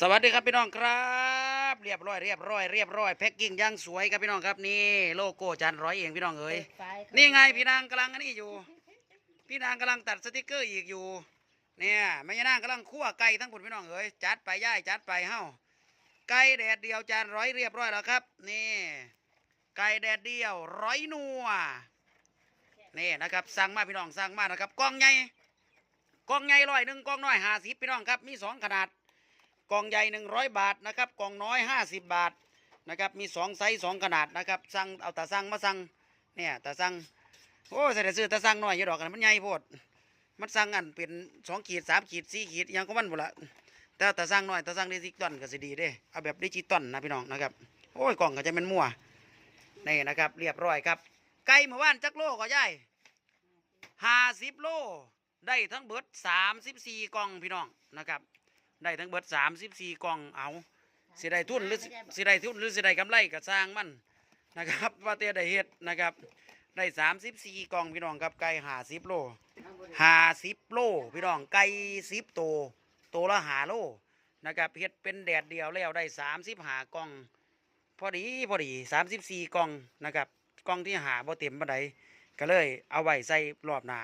สวัสดีครับพี่น้องครับ เรียบร้อยเรียบร้อยเรียบร้อยแพ็กกิ้งย่างสวยครับพี่น้องครับนี่โลโก้จานร้อยเองพี่น้องเอ๋ยนี่ไงพี่นางกำลังอันนี้อยู่ พี่นางกำลังตัดสติกเกอร์อีกอยู่ เนี่ยแม่ยานางกำลังคั่วไก่ทั้งหมดพี่น้องเอ๋ยจัดไปย่ายจัดไปเฮ้าไก่แดดเดียวจานร้อยเรียบร้อยแล้วครับ นี่ไก่แดดเดียวร้อยนัวนี่นะครับสั่งมาพี่น้องสั่งมานะครับกล่องใหญ่กล่องใหญ่ร้อยหนึ่งกล่องน้อยห้าสิบพี่น้องครับมีสองขนาด กล่องใหญ่หนึ่งร้อยบาทนะครับกล่องน้อยห้าสิบบาทนะครับมีสองไซส์สองขนาดนะครับสั่งเอาตาสั่งมาสั่งเนี่ยตาสั่งโอ้ใส่แต่ซื้อตาสั่งน้อยอยู่ดอกกันมันใหญ่โพดมันสั่งอันเป็นสองขีดสามขีดสี่ขีดอิหยังก็มันหมดละแต่ตาสั่งน้อยตาสั่งดิจิตอลก็สิดีเด้เอาแบบดิจิตอลนะพี่น้องนะครับโอ้ยกล่องก็จะเป็นมั่วนี่นะครับ เรียบร้อยครับ ไก่เมื่อวานจักโลก็ย่ายห้าสิบโลได้ทั้งเบิดสามสิบสี่กล่องพี่น้องนะครับ ได้ทั้งเบิดสามสิบสี่กล่องเอาสิได้ทุนหรือสิได้ทุนหรือสิได้กำไรก็สร้างมันนะครับ ว่าเตียได้เฮ็ดนะครับ ได้สามสิบสี่กล่องพี่น้องครับไก่หาสิบโลหาสิบโลพี่น้องไก่สิบโตวโตวละหาโลนะครับเฮ็ดเป็นแดดเดียวแล้วได้สามสิบหากล่อง พอดีพอดีสามสิบสี่กล่องนะครับกล่องที่หาบ่เต็มปานใดก็เลยเอาไว้ใส่รอบหน้า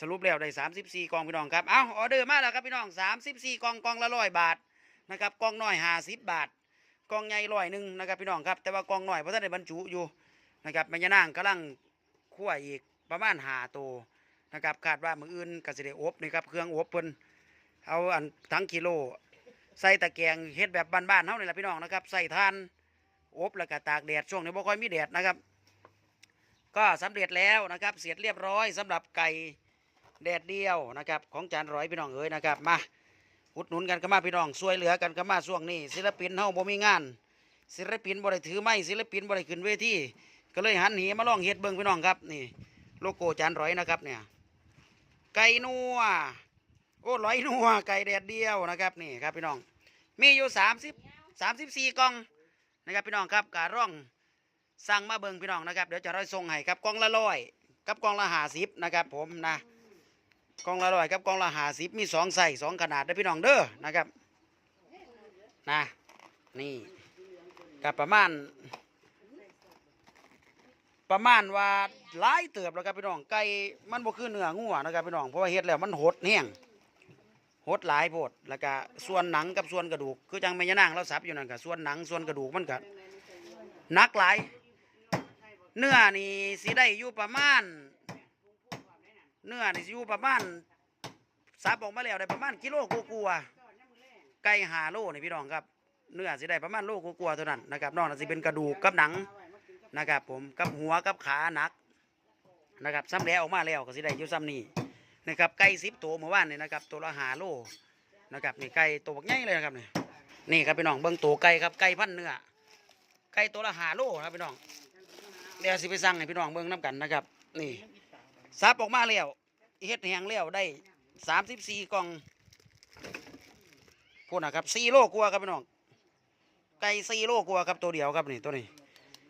สรุปแล้วได้34กล่องพี่น้องครับเอาออเดอร์มาแล้วครับพี่น้อง34กล่องกล่องละร้อยบาทนะครับกล่องน้อย50บาทกล่องใหญ่ร้อยหนึ่งนะครับพี่น้องครับแต่ว่ากล่องน้อยเพราะท่านได้บรรจุอยู่นะครับแม่ยานางกำลังคั่วอีกประมาณหาตัวนะครับคาดว่ามืออื่นก็สิได้อบนี่ครับเครื่องอบเพิ่นเอาอันทั้งกิโล ใส่ตะแกรงเฮ็ดแบบบ้านๆเฮานี่แหละพี่น้องนะครับใส่ทานอบแล้วก็ตากแดดช่วงนี้บ่ค่อยมีแดดนะครับ ก็สำเร็จแล้วนะครับเสร็จเรียบร้อยสำหรับไก่ แดดเดียวนะครับของจานร้อยพี่น้องเอ๋ยนะครับมาอุดหนุนกันก็มาพี่น้องช่วยเหลือกันก็มาช่วงนี้ ศิลปินเฮาบ่มีงาน ศิลปินบ่ได้ถือไม้ศิลปินบ่ได้ขึ้นเวทีก็เลยหันหีมาลองเฮ็ดเบิ่งพี่น้องครับนี่โลโก้จานร้อยนะครับเนี่ยไก่นัวโอ้ร้อยนัวไก่แดดเดียวนะครับนี่ครับพี่น้อง มีอยู่30 34กล่องนะครับพี่น้องครับการ่องสั่งมาเบิ่งพี่น้องนะครับเดี๋ยวจะร้อยส่งให้ครับกล่องละร้อยกับกล่องละห้าสิบนะครับผมนะ กล่องละร้อยครับกล่องละหาสิบมีสองใส่สองขนาดได้อพี่น้องเด้อนะครับนะนี่กับประมาณ ประมาณว่าหลายเติบแล้วครับพี่น้องไก่มันบ่คือเนื้องัวนะครับพี่น้องเพราะว่าเฮ็ดแล้วมันหดแห้งหดหลายโพดแล้วก็ส่วนหนังกับส่วนกระดูก คือจังแม่ยานางเราสับอยู่นั่นก็ส่วนหนังส่วนกระดูกมันก็หนักหลาย เนื้อนี่สิได้อยู่ประมาณ เนื้อนี่สิอยู่ประมาณสับออกมาแล้วได้ประมาณกิโลกว่าๆไก่หาโลนี่พี่น้องครับ เนื้อสิได้ประมาณโลกว่าๆเท่านั้นนะครับนอกนั้นสิเป็นกระดูกกับหนังนะครับผมกับหัวกับขาหนักนะครับซ้ำแล้วออกมาแล้วก็สิได้อยู่ซ้ำนี่นะครับไก่สิบตัวเมื่อวานนี่นะครับตัวละหาโลนะครับนี่ไก่ตัวบักใหญ่เลยนะครับนี่นี่ครับพี่น้องเบิ้งตัวไก่ครับไก่พันเนื้อไก่ตัวละหาโลครับพี่น้องเดี๋ยวสิไปสั่งให้พี่น้องเบิ้งน้ำกันนะครับ นี่ซับออกมาแล้ว เฮ็ดแหงแล้วได้สามสิบสี่กล่องพูดนะครับสี่โลกว่าครับพี่น้องไก่สี่โลกว่าครับตัวเดียวครับนี่ตัวนี้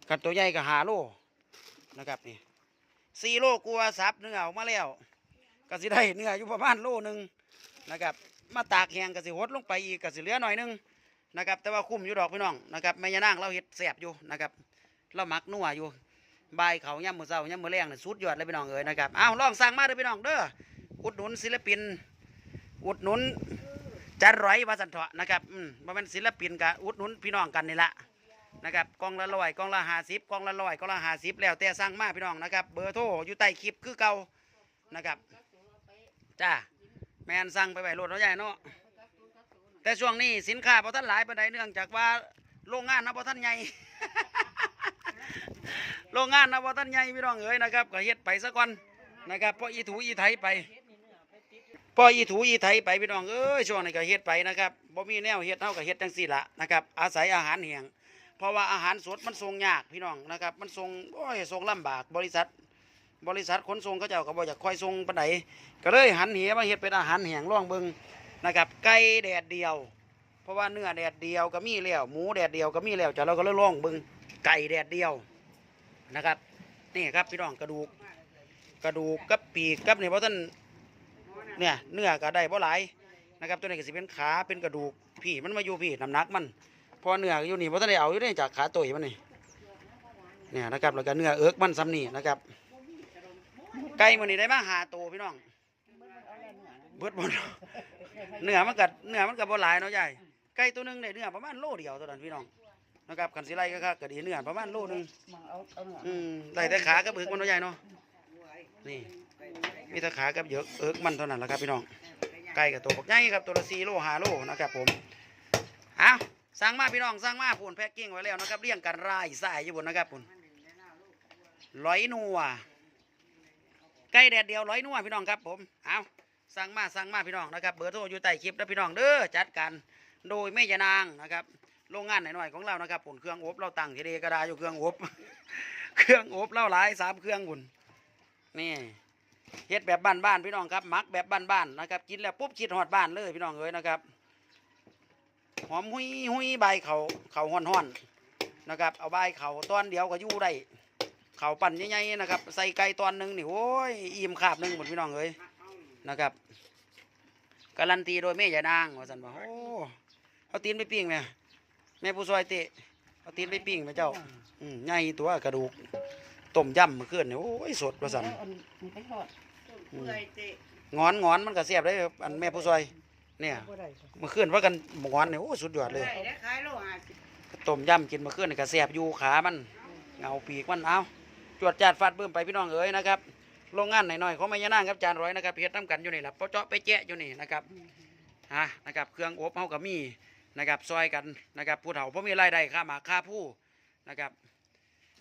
กับตัวใหญ่ก็หาโลนะครับนี่สี่โลกว่าซับเนื้อออกมาแล้วก็สิได้เนื้ออยู่ประมาณโลหนึ่งนะครับ มาตากแหงก็สิหดลงไปอีกก็สิเหลือหน่อยนึงนะครับ แต่ว่าคุ้มอยู่ดอกพี่น้องนะครับแม่ยานางเราเฮ็ดแสบอยู่นะครับ เราหมักนัวอยู่ บายเขาย่ำมือเศร้าย่ำมือแรงน่ะสุดยอดเลยพี่น้องเอ๋ยนะครับเอาลองสั่งมาเด้อพี่น้องเด้ออุดหนุนศิลปิน อุดหนุนจันร้อยวาสันเถาะนะครับอืมบ่แมันศิลปินกับอุดหนุนพี่น้องกันนี่ละนะครับกล่องละร้อยกล่องละห้าสิบกล่องละร้อยกล่องละห้าสิบแล้วแต่สั่งมาพี่น้องนะครับ เบอร์โทรอยู่ใต้คลิปคือเก่านะครับจ้าแมนสั่งไปไว้รถเขาใหญ่เนาะแต่ช่วงนี้สินค้าพอท่านหลายปานใดเนื่องจากว่าโรงงานนะพอท่านใหญ่ โรงงานนะว่าท่านใหญ่พี่น้องเอ๋ยนะครับก็เฮ็ดไปซะก่อนนะครับเพราะอีถูอีไถไปพราะอีถูอีไถไปพี่น้องเอ้ยช่วงนี้ก็เฮ็ดไปนะครับบ่มีแนวเฮ็ดเฮาก็เฮ็ดจังซี่ละนะครับอาศัยอาหารแห้งเพราะว่าอาหารสดมันส่งยากพี่น้องนะครับมันส่งโอ้ยส่งลำบากบริษัท บริษัทขนส่งเขาเจ้าก็บ่อยากคอยส่งปานใดก็เลยหันเหมาเฮ็ดเป็นอาหารแห้งลองเบิงนะครับไก่แดดเดียว เพราะว่าเนื้อแดดเดียวก็มีแล้วหมูแดดเดียวก็มีแล้วจ้ะเราก็เลยลองเบิงไก่แดดเดียว นะครับ นี่ครับพี่น้องกระดูก กระดูกกับปีกกับนี่เพราะท่านเนี่ยเนื้อก็ได้เพราะหลายนะครับ ตัวนี้ก็สิเป็นขาเป็นกระดูกพี่มันมาอยู่พี่น้ำหนักมันพอเนื้ออยู่นี่เพราะท่านได้เอาอยู่นี่จากขาตัวมันนี่เนี่ยนะครับแล้วก็เนื้อเอิกมันซ้ำนี่นะครับ ไก่มันนี่ได้มาหาตัวพี่น้องเบิดบนเนื้อมันกัดเนื้อมันกับ่หลายเนาะยายไก่ตัวหนึงได้เนื้อประมาณโลเดียวเท่านั้นพี่น้อง นะครับกันสิไล่ก็ค่ะก็ดีเนื้อประมาณโลหนึงเอาเอาเนื้ออืมได้แต่ขากับเอิกมันเนาะยายเนาะนี่มีแต่ขากับเยอะเอิกมันเท่านั้นแหละครับพี่น้องไก่กับตัวบักใหญ่ครับตัวละ4โล5โลนะครับผมเอาสั่งมาพี่น้องสั่งมาพูนแพ็กกิ้งไว้แล้วนะครับเรียงกันรายสายอยู่บนนะครับพูนร้อยนัวไก่แดดเดียวร้อยนัวพี่น้องครับผมเอาสั่งมาสั่งมาพี่น้องนะครับเบอร์โทรอยู่ใต้คลิปนะพี่น้องเด้อจัดการโดยแม่ยานางนะครับ โรงงานหน่อยๆของเรานะครับผลเครื่องอบเราตั้งที่เดกระดาอยู่เครื่องอบเครื่องอบเราหลายสามเครื่องบุญนี่เฮ็ดแบบบ้านๆพี่น้องครับมักแบบบ้านๆนะครับกินแล้วปุ๊บคิดหอดบ้านเลยพี่น้องเอ้ยนะครับหอมหุยหุยใบเขาเขาห่อนๆนะครับ เอาใบเขาตอนเดียวก็ยู่ได้เขาปั่นใหญ่ๆนะครับ ใส่ไก่ตอนหนึ่งนี่โอ้ยอิ่มขาบหนึ่งหมดพี่น้องเอ้ยนะครับการันตีโดยแม่ยานางว่าสันว่าโอ้เอาตีนไปปิ้งไหม แม่ผู้ซอยเตะเอาตีนไปปิ้งไหมเจ้าอืมใหญ่ตัวกระดูกต้มยำเมื่อคืนนี่โอ้ยสดว่าสันเอาอันนี้ไปทอดอืมงอนงอนมันก็เสียบได้อันแม่ผู้ซอย เนี่ยบ่ได้เมื่อคืนว่ากันงอนเนี่ยโอ้สุดยอดเลยได้ขายโลห้าสิบต้มยำกินเมื่อคืนนี่ก็เสียบอยู่ขามันเงาปีกมันเอาจวดจาดฟาดเบิ่มไปพี่น้องเอ๋ยนะครับโรงงานหน่อยๆของแม่ยานางครับจานร้อยนะครับเฮ็ดน้ำกันอยู่นี่แหละปะเจาะไปแจะอยู่นี่นะครับฮะนะครับเครื่องอบเฮากับมี นะครับซอยกันนะครับผู้เฒ่าเพราะมีรายได้ค่าหมากค่าผู้นะครับ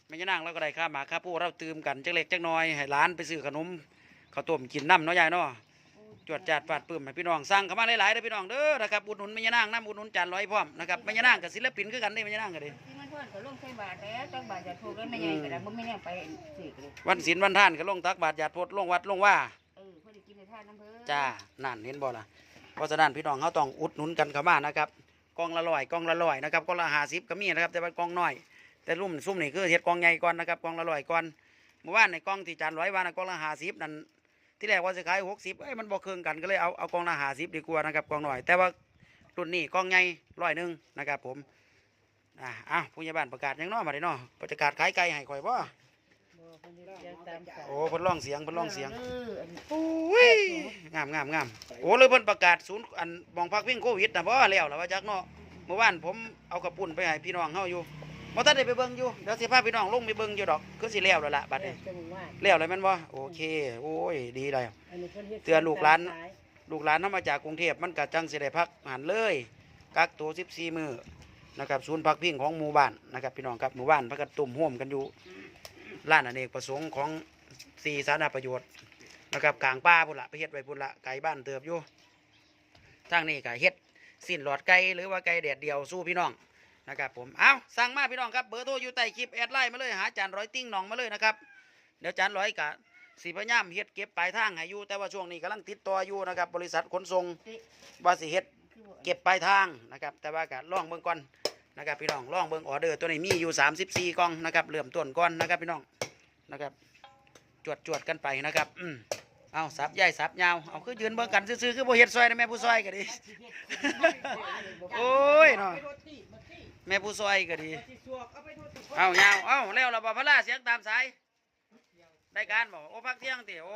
ไม่ยนั่งเราก็ได้ค่าหมากค่าผู้เราตืมกันจักเล็กจักน้อยให้ร้านไปซื้อขนมข้าวต้มกินน้ำเนาะยายเนาะจวดจัดฟาดปื้มให้พี่น้องสั่งเข้ามาหลายๆเด้อพี่น้องเด้อนะครับอุดหนุนไม่ยนั่งน้ำอุดหนุนจานร้อยพร้อมนะครับไม่ยนั่งกับศิลปินคือกันนี่ไม่ยนั่งกันดิที่มันเพิ่นก็ลงใส่บาทแล้วจักบาทจะถูกแล้วไม่ใหญ่ก็ได้บ่มีแนวไปสิก็เลยวันศีลวันท่านก็ลงตักบาตรญาติโพดลงวัดลงว่าเออเพิ่นได้กินในทานน้ำเพิ่นจ้านั่นเห็นบ่ล่ะเพราะฉะนั้นพี่น้องเขาต้องอุดหนุนกันเข้ามานะครับ กองละร้อยกองละร้อยนะครับกองละหาสิบก็มีนะครับ แต่ว่ากองน้อย แต่รุ่มซุ่มนี่คือเฮ็ดกองใหญ่ก่อนนะครับกองละร้อยก่อนเมื่อวานในกองที่จานร้อยวันนะกองละหาสิบนั่นที่แรกว่าจะขายหกสิบเอ้ยมันบ่เคืองกันก็เลยเอาเอากองละหาสิบดีกว่านะครับกองน้อย แต่ว่ารุ่นนี้กองใหญ่ร้อยหนึ่งนะครับผมอ่าอ้าวผู้ใหญ่บ้านประกาศยังน้อมาได้เนาะประกาศขายไก่ให้ข่อยบ่ เพิ่นได้เสียงตามสายโอ้เพิ่นร้องเสียงเพิ่นร้องเสียงเอออันนี้โอ้ยงามงามงามโอ้เลยเพิ่นประกาศศูนย์อันบองพักวิ่งโควิดนะบ่แล้วล่ะว่าจักเนาะเมื่อวานผมเอากระปุ่นไปให้พี่น้องเฮาอยู่บ่ทันได้ไปเบิ่งอยู่เดี๋ยวสิพาพี่น้องลงไปเบิ่งอยู่ดอกคือสิแล้วแล้วล่ะบัดนี้จังหวัดแล้วแล้วแม่นบ่โอเคโอ้ยดีแล้วอันนี้เพิ่นฮ็ดเตือนลูกหลานลูกหลานเฮามาจากกรุงเทพมันก็จังสิได้พักหันเลยกักตัว14มื้อนะครับศูนย์พักพิงของหมู่บ้านนะครับพี่น้องครับหมู่บ้านพักกันตุ่มร่วมกันอยู่ ร้านอเนกประสงค์ของสี่สาธารณประโยชน์นะครับกลางป่าพุ่นละไปเฮ็ดไว้พุ่นละไก่บ้านเติบอยู่ทางนี้ก็เฮ็ดสิ้นหลอดไก่หรือว่าไก่แดดเดียวสู้พี่น้องนะครับผมเอาสั่งมาพี่น้องครับเบอร์โทรอยู่ใต้คลิปแอดไลน์มาเลยหาจานร้อยติ้งหนองมาเลยนะครับเดี๋ยวจานร้อยกะสีพยายามเฮ็ดเก็บปลายทางให้อยู่แต่ว่าช่วงนี้กำลังติดต่ออยู่นะครับบริษัทขนส่งว่าสิเฮ็ดเก็บปลายทางนะครับแต่ว่าก็ล่องเบิ่งก่อน นะครับพี่น้องล่องเบิ่งออเดอร์ตัวนี้มีอยู่ 34กล่องนะครับเริ่มต้นก่อนนะครับพี่น้องนะครับ จวดจวดกันไปนะครับอืมเอาสับใหญ่สับยาวเอาคือยืนเบิ่งกันซื่อๆคือบ่เฮ็ดซอยนะแม่ผู้ซอยก็ดี โอ้ยเนาะ แม่ผู้ซอยก็ดี เอายาวเอาแล้วเราบ่พระลาเสียงตามสายได้การบ่โอ้พักเที่ยงติโอ้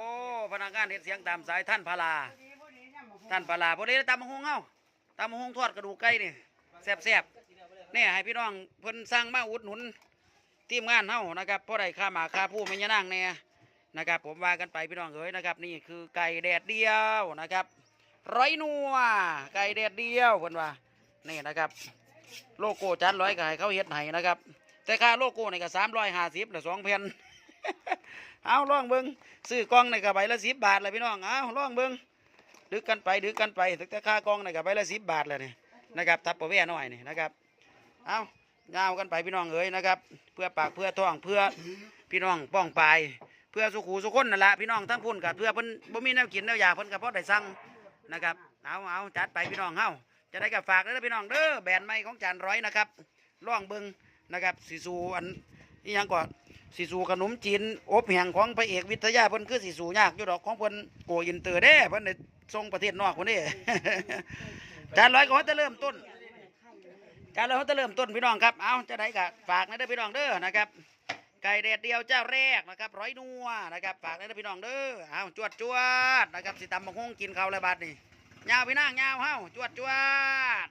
พนักงานเฮ็ดเสียงตามสายท่านพาลาท่านพาลาพอดีตามมะฮงเฮาตามมะฮงทอดกระดูกไก่นี่แซ่บๆ เนี่ยให้พี่น้องเพิ่นสั่งมาอุดหนุนทีมงานเฮานะครับเพอได้ค่าหมาค่าผู้ไม่ยะนางแน่นะครับ ผมว่ากันไปพี่น้องเอ๋ยนะครับ นี่คือไก่แดดเดียวนะครับร้อยนัวไก่แดดเดียวเพิ่นว่านี่นะครับ โลโก้จานร้อยก็ให้เขาเฮ็ดให้นะครับ แต่ค่าโลโก้นี่ก็สามร้อยห้าสิบหรือสองแผ่นเอาล่องเบิ้งซื้อกล้องในกระใบละสิบบาทเลยพี่น้องเอาล่องเบิ้งดึกกันไปดึกกันไปแต่ค่ากล้องในกระใบละสิบบาทเลยนี่นะครับทับปะเวหน่อยนี่นะครับ เอายาวกันไปพี่น้องเอ๋ยนะครับ เพื่อปากเพื่อท้องเพื่อพี่น้องป้องปลายเพื่อสุขูสุคนนั่นแหละพี่น้องทั้งพุ่นกับเพื่อเพิ่นบ่มีแนวกินแนวอยากเพิ่นก็พอได้สั่งนะครับเอาเอาจัดไปพี่น้องเฮาจะได้กับฝากเด้อพี่น้องเด้อแบรนด์ใหม่ของจานร้อยนะครับล่องเบิงนะครับสีสูอันนี่ยังก่อนสีสูขนมจีนอบแห้งของพระเอกวิทยาเพิ่นคือสีสูยากอยู่ดอกของเพิ่นโกอินเตอร์เด้เพิ่นได้ส่งประเทศนอกคนนี้จานร้อยก็จะเริ่มต้น จาร้อยเขาจะเริ่มต้นพี่น้องครับเอาจะได้กะฝากนะเด้อพี่น้องเด้อนะครับไก่แดดเดียวเจ้าแรกนะครับร้อยนัวนะครับฝากนะเด้อพี่น้องเด้อเอาจวดจวดนะครับสิตำบังฮงกินข้าวล้วบัดนี่ยาวพี่นางยาวเฮาจวดจวด